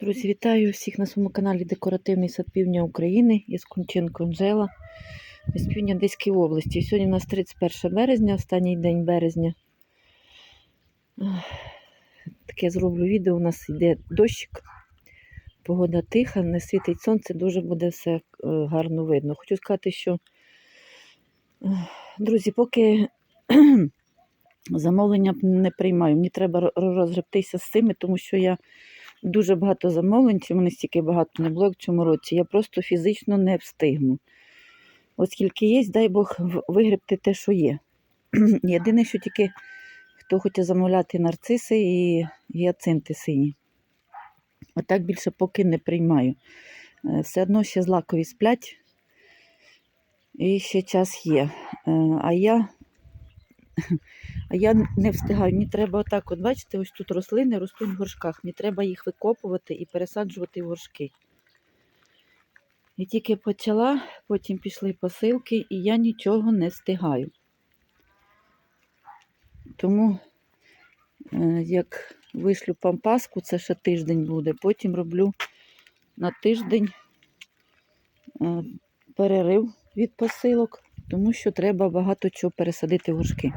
Друзі, вітаю всіх на своєму каналі Декоративний сад Півдня України. Я Скунченко Анжела з півдня Одеської області. Сьогодні у нас 31 березня, останній день березня. Таке зроблю відео. У нас йде дощик, погода тиха, не світить сонце, дуже буде все е, гарно видно. Хочу сказати, що, друзі, поки замовлення не приймаю, мені треба ро- розгребтися з цими, тому що я дуже багато замовлень, чи мене стільки багато не було як в цьому році. Я просто фізично не встигну. Оскільки є, дай Бог вигребти те, що є. Єдине, що тільки хто хоче замовляти нарциси і гіацинти сині. Отак більше поки не приймаю. Е, Все одно ще злакові сплять, і ще час є. Е, А я, а я не встигаю. Мені треба отак, от бачите, ось тут рослини ростуть в горшках. Мені треба їх викопувати і пересаджувати в горшки. І тільки почала, потім пішли посилки, і я нічого не встигаю. Тому, е, як вишлю пампаску, це ще тиждень буде. Потім роблю на тиждень е, перерив від посилок, тому що треба багато чого пересадити горшки.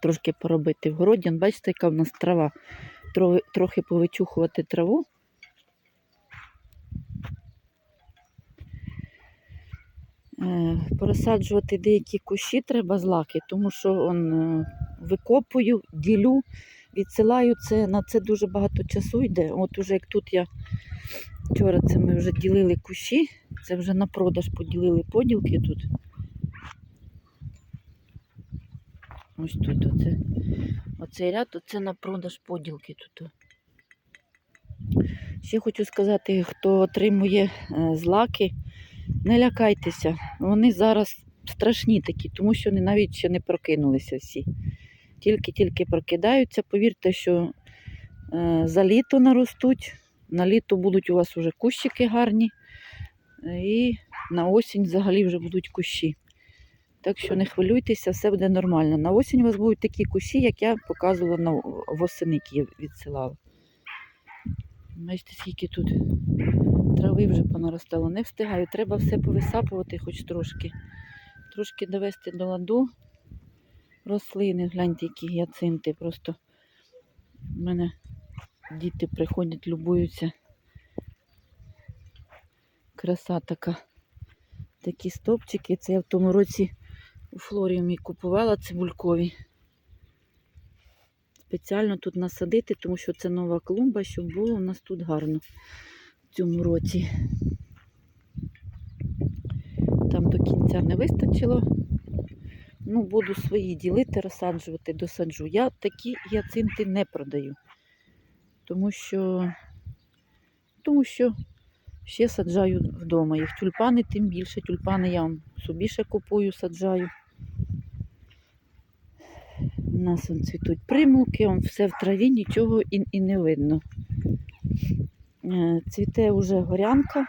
Трошки поробити в городі. Бачите, яка в нас трава. Трохи повичухувати траву. Е, Пересаджувати деякі кущі треба злаки, тому що он, е, викопую, ділю, відсилаю це. На це дуже багато часу йде. От уже як тут я вчора це ми вже ділили кущі, це вже на продаж поділили поділки тут. Ось тут оце. Оцей ряд, оце на продаж поділки тут. Ще хочу сказати, хто отримує е, злаки, не лякайтеся. Вони зараз страшні такі, тому що вони навіть ще не прокинулися всі. Тільки-тільки прокидаються. Повірте, що е, за літо наростуть, на літо будуть у вас вже кущики гарні, і на осінь взагалі вже будуть кущі. Так що не хвилюйтеся, все буде нормально. На осінь у вас будуть такі кущі, як я показувала на восени, які я відсилала. Бачите, скільки тут трави вже понаростало. Не встигаю. Треба все повисапувати хоч трошки. Трошки довести до ладу рослини. Гляньте, які гіацинти. Просто в мене діти приходять, любуються. Краса така. Такі стопчики. Це я в тому році у флоріумі купувала цибулькові. Спеціально тут насадити, тому що це нова клумба, щоб було у нас тут гарно в цьому році. Там до кінця не вистачило. Ну, буду свої ділити, розсаджувати, досаджу. Я такі гіацинти не продаю. Тому що, тому що ще саджаю вдома. Їх тюльпани, тим більше. Тюльпани я собі ще купую, саджаю. У нас он цвітуть примулки, он все в траві, нічого і, і не видно. Е, Цвіте вже горянка.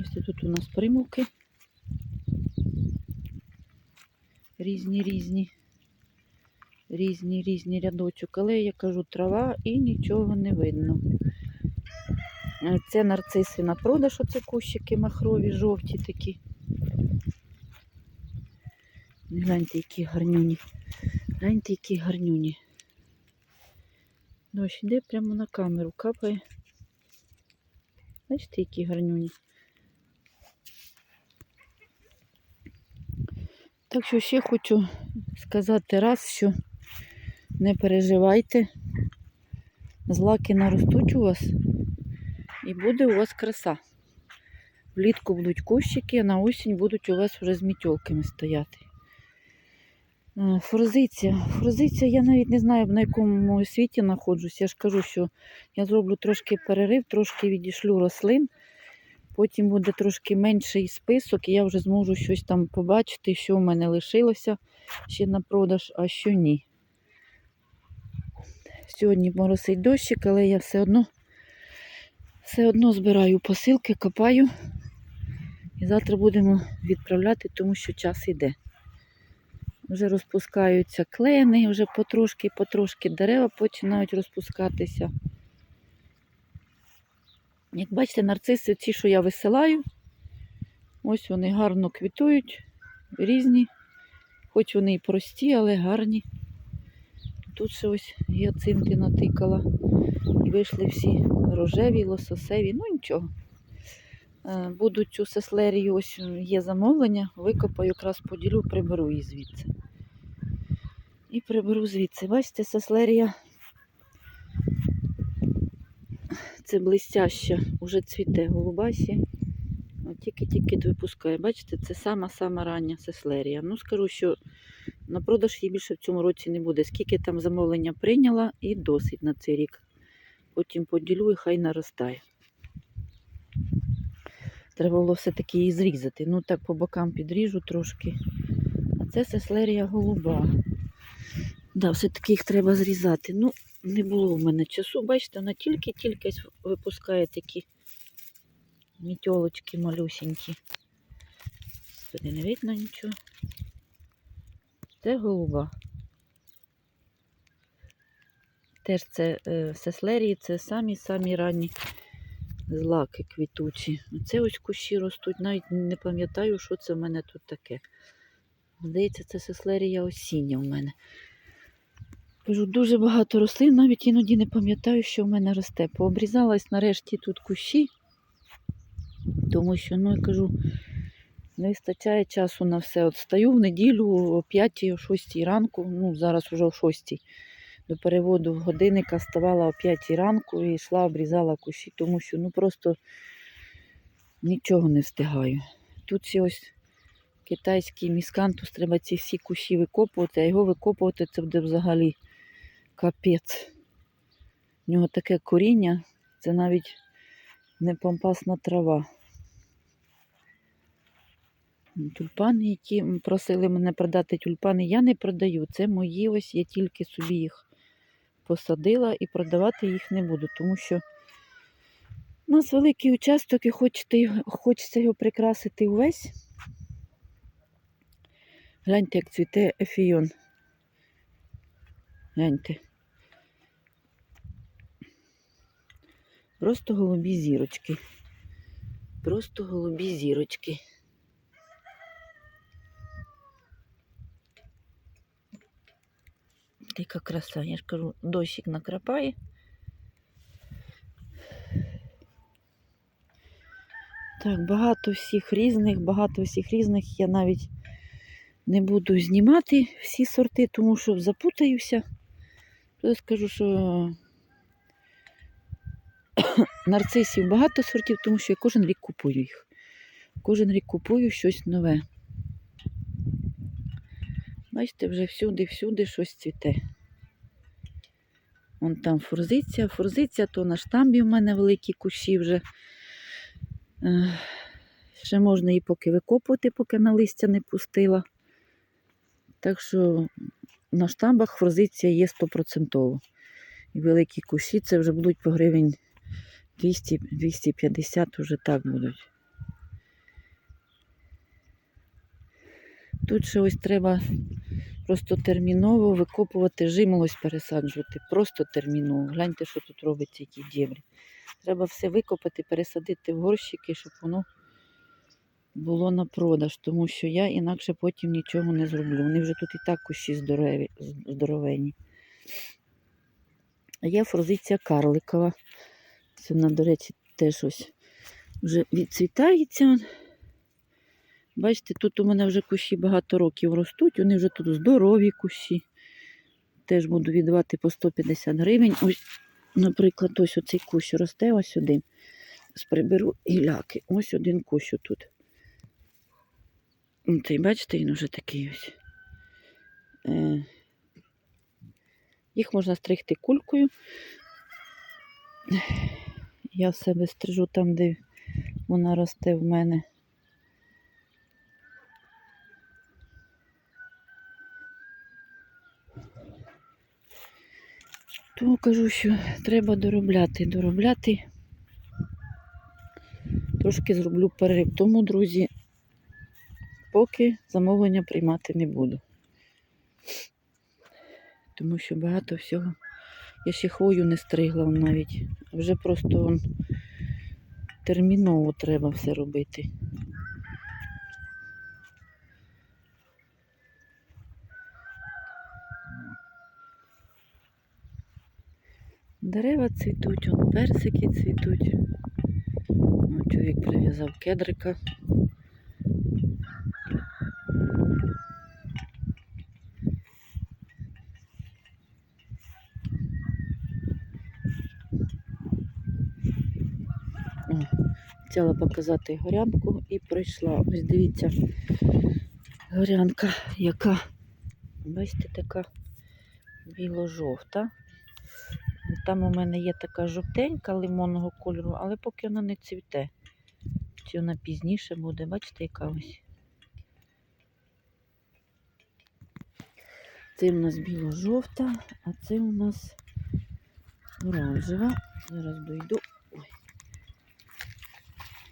Ось тут у нас примулки. Різні, різні. Різні, різні рядочок. Але я кажу трава і нічого не видно. Е, Це нарциси на продаж, оце кущики махрові, жовті такі. Гляньте, які гарнюні. Гляньте, які гарнюні. Дощ йде прямо на камеру, капає. Бачите, які гарнюні. Так що ще хочу сказати раз, що не переживайте. Злаки наростуть у вас і буде у вас краса. Влітку будуть кущики, а на осінь будуть у вас вже з мітьолками стояти. Е, Форзиція. Форзиція, я навіть не знаю, на якому світі знаходжусь. Я ж кажу, що я зроблю трошки перерив, трошки відішлю рослин. Потім буде трошки менший список, і я вже зможу щось там побачити, що в мене лишилося ще на продаж, а що ні. Сьогодні моросить дощик, але я все одно все одно збираю посилки, копаю. І завтра будемо відправляти, тому що час йде. Вже розпускаються клени, вже потрошки-потрошки дерева починають розпускатися. Як бачите, нарциси, ці, що я висилаю, ось вони гарно квітують, різні, хоч вони і прості, але гарні. Тут ще ось гіацинти натикала. І вийшли всі рожеві, лососеві, ну нічого. Е, Буду цю сеслерію, ось є замовлення, викопаю, якраз поділю, приберу її звідси. І приберу звідси. Бачите, сеслерія. Це блистяща, уже цвіте голубасі. Тільки-тільки випускає. Бачите, це сама-сама рання сеслерія. Ну, скажу, що на продаж її більше в цьому році не буде. Скільки там замовлення прийняла і досить на цей рік. Потім поділю і хай наростає. Треба було все-таки її зрізати. Ну так по бокам підріжу трошки. А це сеслерія голуба. Да, все-таки їх треба зрізати. Ну, не було в мене часу. Бачите, вона тільки-тільки випускає такі мітьолочки малюсенькі. Сюди не видно нічого. Це голуба. Теж це е, сеслерії, це самі-самі ранні злаки квітучі. Це ось кущі ростуть, навіть не пам'ятаю, що це в мене тут таке. Здається, це сеслерія осіння в мене. Кажу, дуже багато рослин, навіть іноді не пам'ятаю, що в мене росте. Пообрізалась нарешті тут кущі, тому що, ну я кажу, не вистачає часу на все. От стаю в неділю о 5 о 6 ранку, ну зараз вже о 6 до переводу годинника вставала о 5 ранку і йшла, обрізала кущі, тому що ну просто нічого не встигаю. Тут ще ось китайський міскантус, треба ці всі кущі викопувати, а його викопувати це буде взагалі капець. У нього таке коріння, це навіть не пампасна трава. Тюльпани, які просили мене продати тюльпани, я не продаю. Це мої ось, я тільки собі їх посадила і продавати їх не буду, тому що у нас великий участок і хочете, хочеться його прикрасити увесь. Гляньте, як цвіте ефіон. Гляньте. Просто голубі зірочки. Просто голубі зірочки. Яка краса, я ж кажу, дощик накрапає. Так, багато всіх різних, багато всіх різних. Я навіть не буду знімати всі сорти, тому що запутаюся. Просто скажу, що нарцисів багато сортів, тому що я кожен рік купую їх. Кожен рік купую щось нове. Бачите, вже всюди-всюди щось цвіте. Вон там форзиція, форзиція, то на штамбі в мене великі кущі вже. Ще можна її поки викопувати, поки на листя не пустила. Так що на штамбах форзиція є 100%. І великі кущі це вже будуть по гривень 200-250 вже так будуть. Тут ще ось треба просто терміново викопувати, жимолось пересаджувати. Просто терміново. Гляньте, що тут робиться, які дєбрі. Треба все викопати, пересадити в горщики, щоб воно було на продаж, тому що я інакше потім нічого не зроблю. Вони вже тут і так кущі здорові, здоровені. Є форзиція карликова. Це вона, до речі, теж ось вже відцвітається. Бачите, тут у мене вже кущі багато років ростуть, вони вже тут здорові кущі. Теж буду віддавати по 150 гривень. Ось, наприклад, ось оцей кущ росте, ось один. Ось Приберу гіляки. Ось один кущ тут. Цей, бачите, він вже такий ось. Е, Їх можна стригти кулькою. Я в себе стрижу там, де вона росте в мене. То кажу, що треба доробляти, доробляти. Трошки зроблю перерив. Тому, друзі, поки замовлення приймати не буду. Тому що багато всього. Я ще хвою не стригла навіть. Вже просто он, терміново треба все робити. Дерева цвітуть, он персики цвітуть. Чоловік прив'язав кедрика. О, Хотіла показати горянку і прийшла. Ось дивіться, горянка, яка, бачите, така біло-жовта. Там у мене є така жовтенька лимонного кольору, але поки вона не цвіте. Чи вона пізніше буде, бачите, яка ось. Це у нас біло-жовта, а це у нас оранжева. Зараз дойду.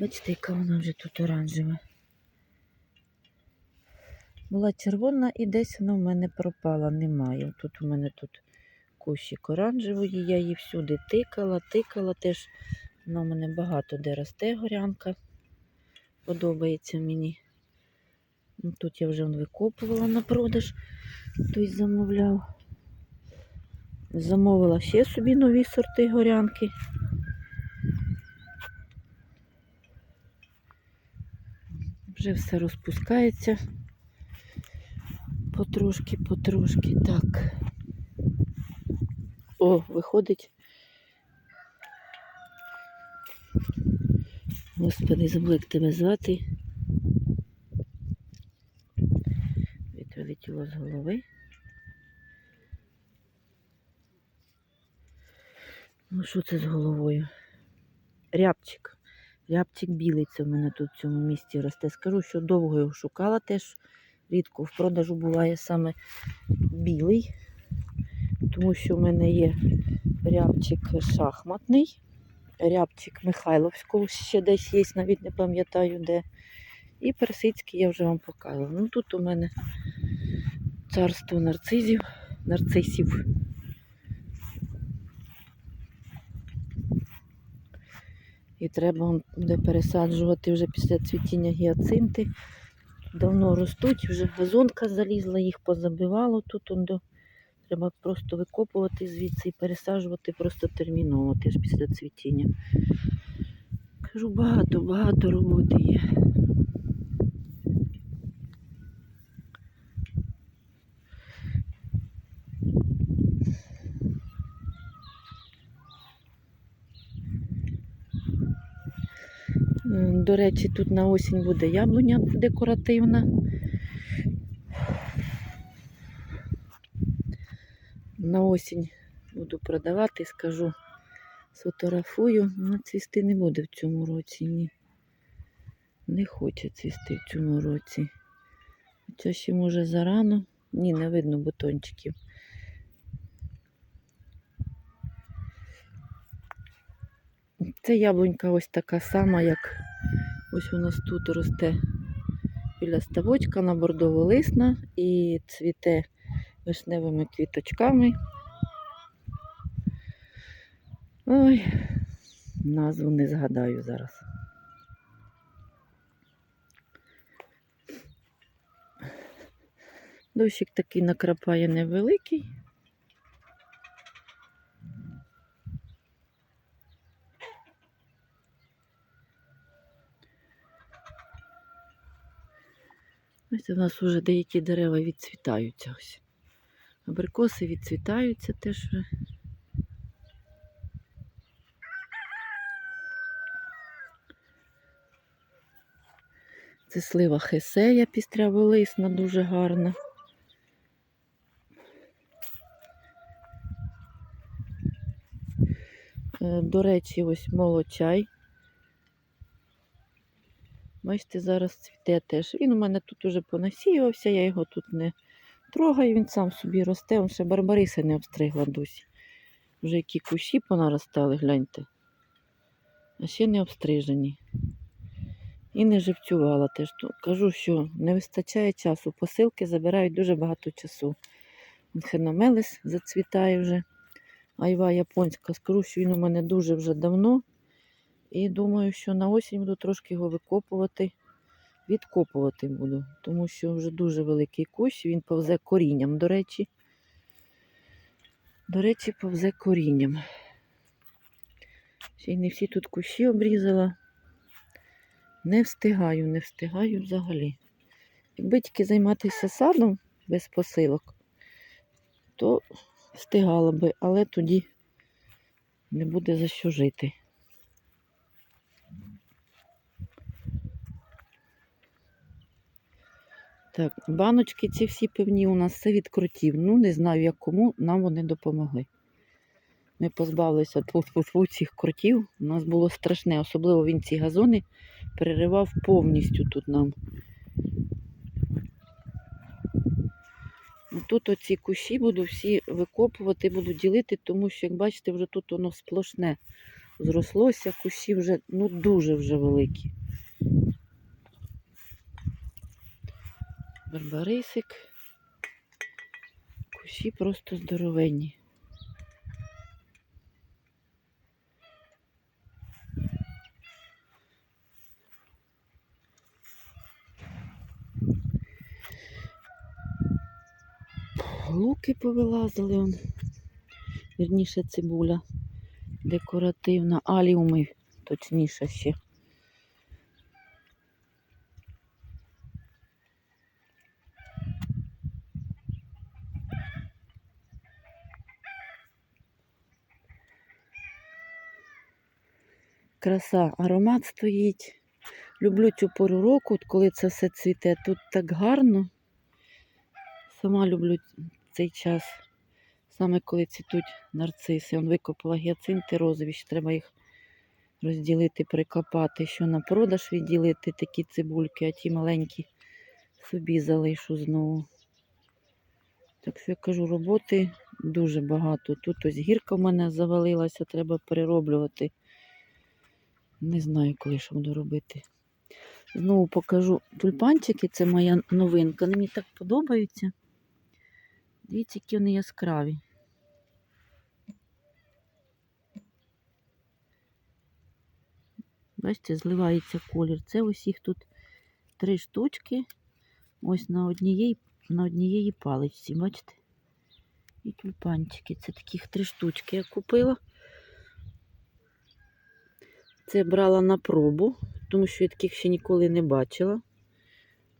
Бачите, яка вона вже тут оранжева. Була червона і десь вона в мене пропала, немає. Тут у мене тут кущик оранжевої, я її всюди тикала, тикала теж. Вона в мене багато де росте горянка. Подобається мені. Ну, Тут я вже викопувала на продаж, хтось замовляв. Замовила ще собі нові сорти горянки. Вже все розпускається. Потрошки, потрошки. Так. О, виходить. Господи, забула, як тебе звати. Відлетіло з голови. Ну, що це з головою? Рябчик. Рябчик білий це в мене тут в цьому місці росте. Скажу, що довго його шукала теж. Рідко в продажу буває саме білий, тому що в мене є рябчик шахматний, рябчик Михайловського ще десь є, навіть не пам'ятаю де. І персидський я вже вам показувала. Ну тут у мене царство нарцизів, нарцисів. І треба буде пересаджувати вже після цвітіння гіацинти. Давно ростуть, вже газонка залізла, їх позабивало тут. До... Треба просто викопувати звідси і пересаджувати просто терміново, теж після цвітіння. Кажу, багато, багато роботи є. До речі, тут на осінь буде яблуня декоративна. На осінь буду продавати, скажу, сфотографую. Ну, цвісти не буде в цьому році. Ні. Не хоче цвісти в цьому році. Хоча ще може зарано. Ні, не видно бутончиків. Це яблунька ось така сама, як ось у нас тут росте біля ставочка на бордово-лисна і цвіте вишневими квіточками. Ой, назву не згадаю зараз. Дощик такий накрапає невеликий. Ось у нас вже деякі дерева відцвітаються ось. Абрикоси відцвітаються теж. Це слива хесея пістряволисна, дуже гарна. Е, До речі, ось молочай. Бачите, зараз цвіте теж. Він у мене тут уже понасіювався, я його тут не трогаю, він сам собі росте, він ще барбариси не обстригла досі. Вже які кущі понаростали, гляньте. А ще не обстрижені. І не живцювала теж. Кажу, що не вистачає часу. Посилки забирають дуже багато часу. Хеномелес зацвітає вже. Айва японська. Скажу, що він у мене дуже вже давно. І думаю, що на осінь буду трошки його викопувати, відкопувати буду, тому що вже дуже великий кущ, він повзе корінням, до речі. До речі, повзе корінням. Ще й не всі тут кущі обрізала. Не встигаю, не встигаю взагалі. Якби тільки займатися садом без посилок, то встигала би, але тоді не буде за що жити. Так, баночки ці всі певні у нас все від кротів. Ну, не знаю, як кому, нам вони допомогли. Ми позбавилися тьфу-тьфу-тьфу цих кротів. У нас було страшне, особливо він ці газони переривав повністю тут нам. Ну, Тут оці кущі буду всі викопувати, буду ділити, тому що, як бачите, вже тут воно сплошне зрослося, кущі вже ну, дуже вже великі. Барбарисик. Кущі просто здоровенні. Луки повилазили. Вірніше цибуля декоративна, аліуми, точніше ще. Краса, аромат стоїть. Люблю цю пору року, коли це все цвіте. Тут так гарно. Сама люблю цей час. Саме коли цвітуть нарциси. Он викопала гіацинти розові, ще треба їх розділити, прикопати, що на продаж відділити такі цибульки, а ті маленькі собі залишу знову. Так що я кажу, роботи дуже багато. Тут ось гірка в мене завалилася, треба перероблювати. Не знаю, коли що буду робити. Знову покажу тюльпанчики, це моя новинка. Вони мені так подобаються. Дивіться, які вони яскраві. Бачите, зливається колір. Це їх тут три штучки. Ось на однієї, на однієї паличці, бачите? І тюльпанчики. Це таких три штучки я купила. Це брала на пробу, тому що я таких ще ніколи не бачила.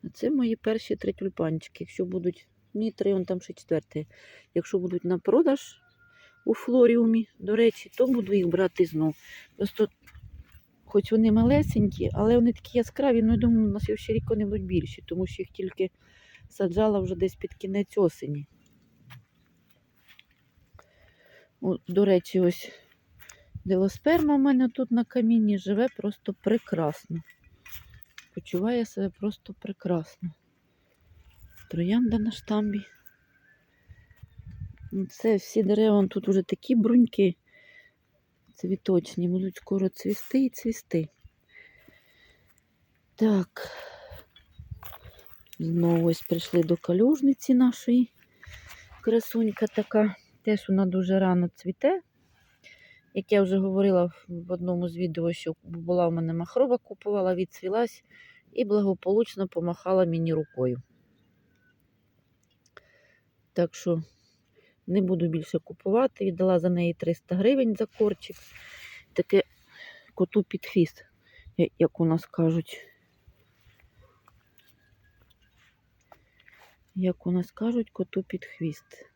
А це мої перші три тюльпанчики. Якщо будуть, ні, три, он там ще четвертий. Якщо будуть на продаж у флоріумі, до речі, то буду їх брати знов. Просто, хоч вони малесенькі, але вони такі яскраві, ну я думаю, на слідчий рік вони будуть більші, тому що їх тільки саджала вже десь під кінець осені. О, до речі, ось Делосперма в мене тут на камінні живе просто прекрасно. Почуває себе просто прекрасно. Троянда на штамбі. Це всі дерева тут вже такі бруньки цвіточні, будуть скоро цвісти і цвісти. Так. Знову ось прийшли до калюжниці нашої. Красунька така. Теж вона дуже рано цвіте. Як я вже говорила в- одному з відео, що була в мене махрова, купувала, відцвілась і благополучно помахала мені рукою. Так що не буду більше купувати. Віддала за неї 300 гривень за корчик. Таке коту під хвіст, як у нас кажуть. Як у нас кажуть, коту під хвіст.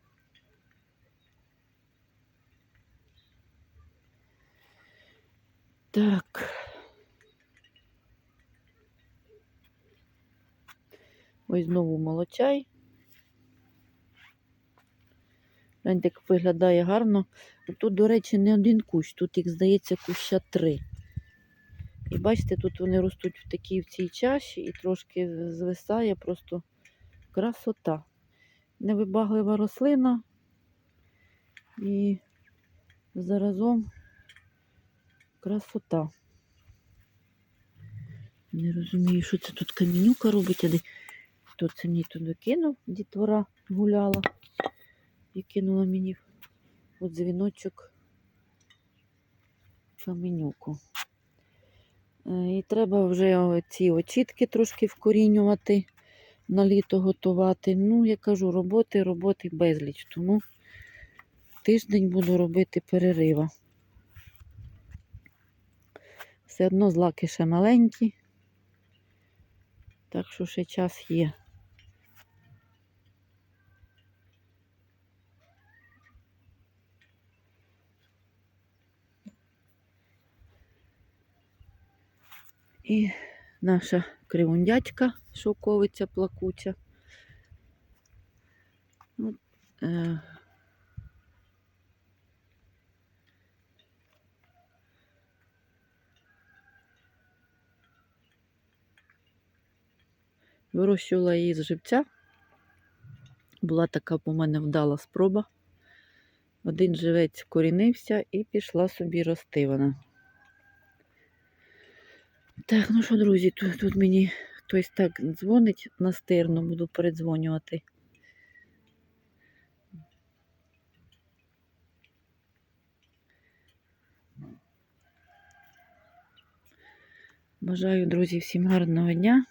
Так. Ось знову молочай. Гляньте, як виглядає гарно. Тут, до речі, не один кущ, тут їх, здається, куща три. І бачите, тут вони ростуть в такій в цій чаші і трошки звисає просто красота. Невибаглива рослина. І заразом красота. Не розумію, що це тут камінюка робить, а хто це мені туди кинув, дітвора гуляла. і кинула мені от дзвіночок каменюку. Е, І треба вже ці очітки трошки вкорінювати, на літо готувати. Ну, я кажу, роботи, роботи безліч. Тому тиждень буду робити перерива. Все одно злаки ще маленькі, так що ще час є. І наша кривундячка, шовковиця плакуча. От, е, Вирощувала її з живця. Була така у мене вдала спроба. Один живець вкорінився і пішла собі рости вона. Так, ну що, друзі, тут, тут мені хтось так дзвонить настирно, буду передзвонювати. Бажаю, друзі, всім гарного дня.